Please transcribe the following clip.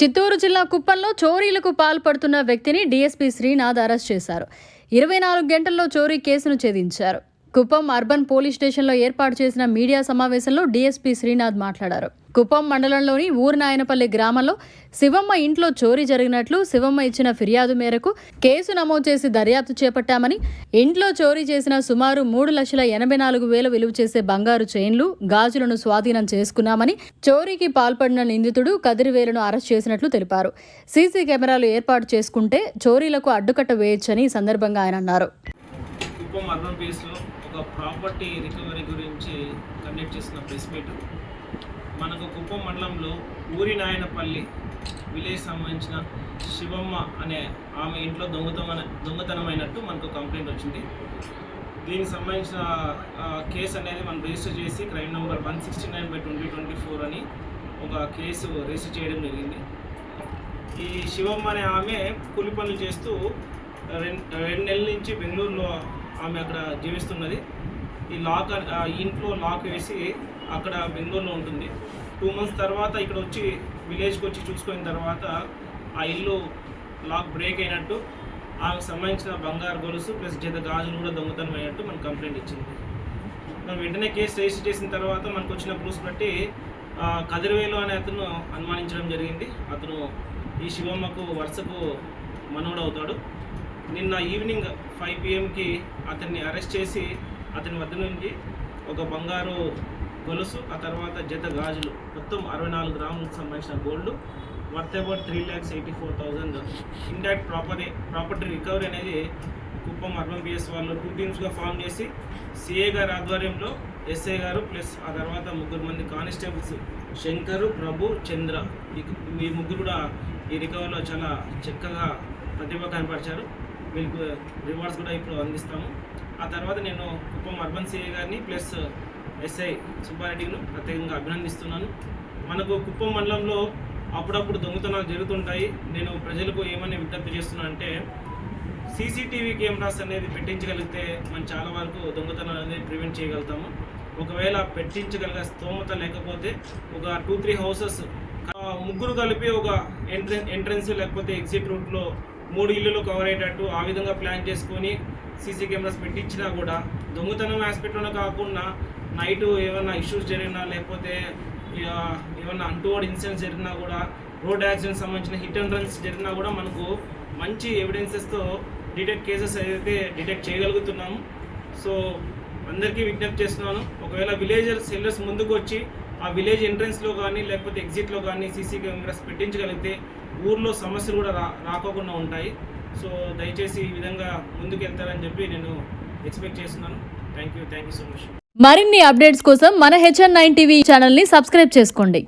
చిత్తూరు జిల్లా కుప్పంలో చోరీలకు పాల్పడుతున్న వ్యక్తిని డీఎస్పీ శ్రీనాథ్ అరెస్ట్ చేశారు. ఇరవై నాలుగు గంటల్లో చోరీ కేసును ఛేదించారు. కుప్పం అర్బన్ పోలీస్ స్టేషన్లో ఏర్పాటు చేసిన మీడియా సమావేశంలో డీఎస్పీ శ్రీనాథ్ మాట్లాడారు. కుప్పం మండలంలోని ఊరినాయనపల్లి గ్రామంలో శివమ్మ ఇంట్లో చోరీ జరిగినట్లు శివమ్మ ఇచ్చిన ఫిర్యాదు మేరకు కేసు నమోదు చేసి దర్యాప్తు చేపట్టామని ఇంట్లో చోరీ చేసిన సుమారు మూడు లక్షల ఎనభై నాలుగు వేల విలువ చేసే బంగారు చైన్లు గాజులను స్వాధీనం చేసుకున్నామని చోరీకి పాల్పడిన నిందితుడు కదిరివేలును అరెస్ట్ చేసినట్లు తెలిపారు. సీసీ కెమెరాలు ఏర్పాటు చేసుకుంటే చోరీలకు అడ్డుకట్ట వేయొచ్చని ఈ సందర్భంగా ఆయన అన్నారు. ఒక ప్రాపర్టీ రికవరీ గురించి కండక్ట్ చేసిన ప్రెస్ మీట్ మనకు కుప్పం మండలంలో ఊరి నాయనపల్లి విలేజ్ సంబంధించిన శివమ్మ అనే ఆమె ఇంట్లో దొంగతనం దొంగతనమైనట్టు మనకు కంప్లైంట్ వచ్చింది. దీనికి సంబంధించిన కేసు అనేది మనం రిజిస్టర్ చేసి crime number one sixty nine by twenty twenty four అని ఒక కేసు రిజిస్టర్ చేయడం జరిగింది. ఈ శివమ్మ అనే ఆమె కూలి పనులు చేస్తూ రెండు రెండు నెలల నుంచి బెంగళూరులో ఆమె అక్కడ జీవిస్తున్నది. ఈ లాక్ ఆ ఇంట్లో లాక్ వేసి అక్కడ బెంగళూరులో ఉంటుంది. టూ మంత్స్ తర్వాత ఇక్కడ వచ్చి విలేజ్కి వచ్చి చూసుకున్న తర్వాత ఆ ఇల్లు లాక్ బ్రేక్ అయినట్టు ఆమెకు సంబంధించిన బంగారు గొలుసు ప్లస్ జత గాజులు కూడా దొంగతనం అయినట్టు మనకు కంప్లైంట్ ఇచ్చింది. మనం వెంటనే కేసు రిజిస్టర్ చేసిన తర్వాత మనకు వచ్చిన ప్రూఫ్స్ బట్టి ఆ, కదిరివేలు అనే అతను అనుమానించడం జరిగింది. అతను ఈ శివమ్మకు వరుసకు మనవడు అవుతాడు. నిన్న ఈవినింగ్ ఫైవ్ పిఎంకి అతన్ని అరెస్ట్ చేసి అతని వద్ద నుంచి ఒక బంగారు గొలుసు ఆ తర్వాత జత గాజులు మొత్తం అరవై నాలుగు గ్రాములకు సంబంధించిన gold worth about three lakhs eighty four thousand intact property property recovery అనేది కుప్పం అర్బన్ పిఎస్ వాళ్ళు టూ టీమ్స్గా ఫామ్ చేసి సిఏ గారి ఆధ్వర్యంలో ఎస్ఐ గారు ప్లస్ ఆ తర్వాత ముగ్గురు మంది కానిస్టేబుల్స్ శంకరు ప్రభు చంద్ర ఈ ముగ్గురు కూడా ఈ రికవరీలో చాలా చక్కగా ప్రతిభ కనపరిచారు. మీకు రివార్డ్స్ కూడా ఇప్పుడు అందిస్తాము. ఆ తర్వాత నేను కుప్పం అర్బన్ సిఏ గారిని ప్లస్ ఎస్ఐ సుబ్బారెడ్డిను ప్రత్యేకంగా అభినందిస్తున్నాను. మనకు కుప్పం మండలంలో అప్పుడప్పుడు దొంగతనాలు జరుగుతుంటాయి. నేను ప్రజలకు ఏమని విజ్ఞప్తి చేస్తున్నా అంటే సీసీటీవీ కెమెరాస్ అనేది పెట్టించగలిగితే మనం చాలా వరకు దొంగతనాలు అనేది ప్రివెంట్ చేయగలుగుతాము. ఒకవేళ పెట్టించగలిగే స్తోమత లేకపోతే ఒక టూ త్రీ హౌసెస్ ముగ్గురు కలిపి ఒక ఎంట్రెన్స్ ఎంట్రెన్స్ లేకపోతే ఎగ్జిట్ రూట్లో మూడు ఇల్లులు కవర్ అయ్యేటట్టు ఆ విధంగా ప్లాన్ చేసుకొని సీసీ కెమెరాస్ పెట్టించినా కూడా దొంగతనం ఆస్పెక్ట్లోనే కాకుండా నైట్ ఏమైనా ఇష్యూస్ జరిగినా లేకపోతే ఇక ఏమైనా అంటువర్డ్ ఇన్సిడెంట్స్ జరిగినా కూడా రోడ్ యాక్సిడెంట్ సంబంధించిన హిట్ అండ్ రన్స్ జరిగినా కూడా మనకు మంచి ఎవిడెన్సెస్తో డిటెక్ట్ కేసెస్ అయితే డిటెక్ట్ చేయగలుగుతున్నాము సో అందరికీ విజ్ఞప్తి చేస్తున్నాను. ఒకవేళ విలేజర్ సెల్లర్స్ ముందుకు వచ్చి ఆ విలేజ్ ఎంట్రన్స్లో కానీ లేకపోతే ఎగ్జిట్లో కానీ సీసీ కెమెరాస్ పెట్టించగలిగితే ఊర్లో సమస్యలు కూడా రా రాకోకుండా ఉంటాయి. సో దయచేసి ఈ విధంగా ముందుకు వెళ్తారని చెప్పి నేను ఎక్స్పెక్ట్ చేస్తున్నాను. Thank you thank you so much. మరిన్ని అప్డేట్స్ కోసం మన హెచ్ఎన్ నైన్ టీవీ ఛానల్ని సబ్స్క్రైబ్ చేసుకోండి.